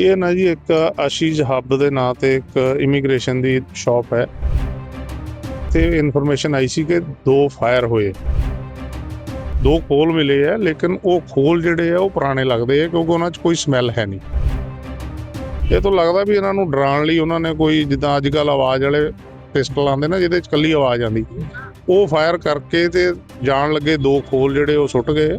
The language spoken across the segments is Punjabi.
ਇਹ ਨਾ ਜੀ ਇੱਕ ਆਸ਼ੀਸ਼ ਹੱਬ ਦੇ ਨਾਂ ਤੇ ਇੱਕ ਇਮੀਗ੍ਰੇਸ਼ਨ ਦੀ ਸ਼ਾਪ ਹੈ। ਤੇ ਇਨਫੋਰਮੇਸ਼ਨ ਆਈ ਸੀ ਕਿ ਦੋ ਫਾਇਰ ਹੋਏ। ਦੋ ਖੋਲ ਮਿਲੇ ਆ, ਲੇਕਿਨ ਉਹ ਖੋਲ ਜਿਹੜੇ ਆ, ਉਹ ਪੁਰਾਣੇ ਲੱਗਦੇ ਆ, ਕਿਉਂਕਿ ਉਹਨਾਂ 'ਚ ਕੋਈ ਸਮੈਲ ਹੈ ਨਹੀਂ। ਇਹ ਤੋਂ ਲੱਗਦਾ ਵੀ ਇਹਨਾਂ ਨੂੰ ਡਰਾਉਣ ਲਈ ਉਹਨਾਂ ਨੇ ਕੋਈ ਜਿੱਦਾਂ ਅੱਜ ਕੱਲ ਆਵਾਜ਼ ਵਾਲੇ ਪਿਸਟਲ ਆਉਂਦੇ ਨਾ, ਜਿਹਦੇ 'ਚ ਕੱਲੀ ਆਵਾਜ਼ ਆਉਂਦੀ। ਉਹ ਫਾਇਰ ਕਰਕੇ ਤੇ ਜਾਣ ਲੱਗੇ ਦੋ ਖੋਲ ਜਿਹੜੇ ਉਹ ਸੁੱਟ ਗਏ।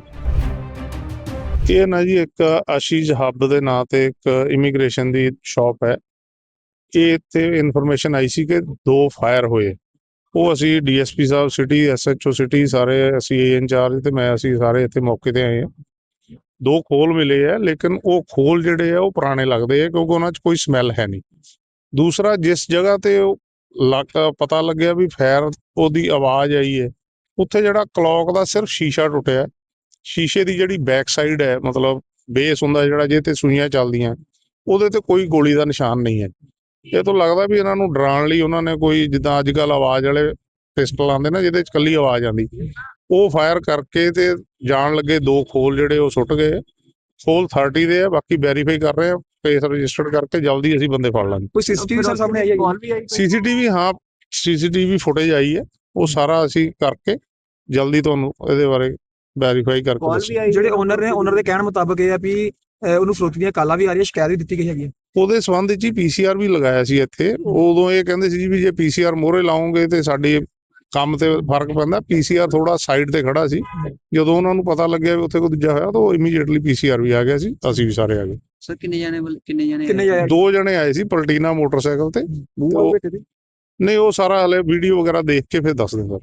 ਇਹ ਨਾ ਜੀ ਇੱਕ ਆਸ਼ੀਸ਼ ਹੱਬ ਦੇ ਨਾਂ ਤੇ ਇੱਕ ਇਮੀਗ੍ਰੇਸ਼ਨ ਦੀ ਸ਼ਾਪ ਹੈ। ਇਹ ਇੱਥੇ ਇਨਫੋਰਮੇਸ਼ਨ ਆਈ ਸੀ ਕਿ ਦੋ ਫਾਇਰ ਹੋਏ। ਉਹ ਅਸੀਂ ਡੀਐਸਪੀ ਸਾਹਿਬ city S H O city ਸਾਰੇ ਅਸੀਂ ਇੰਚਾਰਜ ਤੇ ਮੈਂ ਅਸੀਂ ਸਾਰੇ ਇੱਥੇ ਮੌਕੇ ਤੇ ਆਏ ਹਾਂ। ਦੋ ਖੋਲ ਮਿਲੇ ਆ, ਲੇਕਿਨ ਉਹ ਖੋਲ ਜਿਹੜੇ ਆ ਉਹ ਪੁਰਾਣੇ ਲੱਗਦੇ ਆ ਕਿਉਂਕਿ ਉਹਨਾਂ 'ਚ ਕੋਈ ਸਮੈਲ ਹੈ ਨਹੀਂ। ਦੂਸਰਾ ਜਿਸ ਜਗ੍ਹਾ ਤੇ ਉਹ ਲੱਗ ਪਤਾ ਲੱਗਿਆ ਵੀ ਫਾਇਰ ਉਹਦੀ ਆਵਾਜ਼ ਆਈ ਹੈ, ਉੱਥੇ ਜਿਹੜਾ ਕਲੌਕ ਦਾ ਸਿਰਫ ਸ਼ੀਸ਼ਾ ਟੁੱਟਿਆ। ਸ਼ੀਸ਼ੇ ਦੀ ਜਿਹੜੀ ਬੈਕ ਸਾਈਡ ਹੈ ਮਤਲਬ ਬੇਸ ਹੁੰਦਾ ਜਿਹੜਾ ਜਿਹਦੇ ਤੇ ਸੂਈਆਂ ਚੱਲਦੀਆਂ ਉਹਦੇ ਤੇ ਕੋਈ ਗੋਲੀ ਦਾ ਨਿਸ਼ਾਨ ਨਹੀਂ ਹੈ। ਇਹ ਤੋਂ ਲੱਗਦਾ ਵੀ ਇਹਨਾਂ ਨੂੰ ਡਰਾਉਣ ਲਈ ਉਹਨਾਂ ਨੇ ਕੋਈ ਜਿੱਦਾਂ ਅੱਜ ਕੱਲ ਆਵਾਜ਼ ਵਾਲੇ ਪਿਸਟਲ ਆਉਂਦੇ ਨਾ ਜਿਹਦੇ 'ਚ ਕੱਲੀ ਆਵਾਜ਼ ਆਉਂਦੀ। ਉਹ ਫਾਇਰ ਕਰਕੇ ਤੇ ਜਾਣ ਲੱਗੇ ਦੋ ਖੋਲ ਜਿਹੜੇ ਉਹ ਸੁੱਟ ਗਏ। ਖੋਲ 30 ਦੇ ਆ ਬਾਕੀ ਵੈਰੀਫਾਈ ਕਰ ਰਹੇ ਆ ਕੇਸ ਰਜਿਸਟਰਡ ਕਰਕੇ ਜਲਦੀ ਅਸੀਂ ਬੰਦੇ ਫੜ ਲਾਂਗੇ। ਕੋਈ ਸੀਸੀਟੀਵੀ ਸਰ ਸਾਹਮਣੇ ਆਈ ਹੈ ਸੀਸੀਟੀਵੀ ਹਾਂ ਸੀਸੀਟੀਵੀ ਫੁਟੇਜ ਆਈ ਹੈ। ਉਹ ਸਾਰਾ ਅਸੀਂ ਕਰਕੇ ਜਲਦੀ ਤੁਹਾਨੂੰ ਇਹਦੇ ਬਾਰੇ ਵੈਰੀਫਾਈ ਕਰਕੇ ਕਾਲ ਵੀ ਆਈ ਜਿਹੜੇ ਓਨਰ ਨੇ ਓਨਰ ਦੇ ਕਹਿਣ ਮੁਤਾਬਕ ਇਹ ਆ ਵੀ ਅਹ, ਉਹਨੂੰ ਫਰੋਤੀ ਦੀਆਂ ਕਾਲਾਂ ਵੀ ਆ ਰਹੀਆਂ ਸ਼ਿਕਾਇਤ ਵੀ ਦਿੱਤੀ ਗਈ ਹੈਗੀ ਹੈ ਉਹਦੇ ਸੰਬੰਧ ਵਿੱਚ ਹੀ ਪੀਸੀਆਰ ਵੀ ਲਗਾਇਆ ਸੀ ਇੱਥੇ। ਉਦੋਂ ਇਹ ਕਹਿੰਦੇ ਸੀ ਜੀ ਵੀ ਜੇ ਪੀਸੀਆਰ ਮੋਹਰੇ ਲਾਉਂਗੇ ਤੇ ਸਾਡੀ ਕੰਮ ਤੇ ਫ਼ਰਕ ਪੈਂਦਾ। ਪੀਸੀਆਰ ਥੋੜਾ ਸਾਈਡ ਤੇ ਖੜਾ ਸੀ। ਜਦੋਂ ਉਹਨਾਂ ਨੂੰ ਪਤਾ ਲੱਗਿਆ ਵੀ ਉੱਥੇ ਕੋਈ ਦੂਜਾ ਹੋਇਆ ਤਾਂ ਉਹ ਇਮੀਡੀਏਟਲੀ ਪੀਸੀਆਰ ਵੀ ਆ ਗਿਆ ਸੀ। ਅਸੀਂ ਵੀ ਸਾਰੇ ਆ ਗਏ। ਸਰ ਕਿੰਨੇ ਜਾਣੇ ਵੱਲ- ਕਿੰਨੇ ਜਾਣੇ ਕਿੰਨੇ ਆਏ? ਜਾਇਆ ਦੋ ਜਣੇ ਆਏ ਸੀ ਪਲਟੀਨਾ ਮੋਟਰਸਾਈਕਲ ਤੇ। ਉਹ- ਨਹੀਂ ਉਹ ਸਾਰਾ ਹਲੇ ਵੀਡੀਓ ਵਗੈਰਾ ਦੇਖ ਕੇ ਫਿਰ ਦੱਸ ਦਿੰਦਾ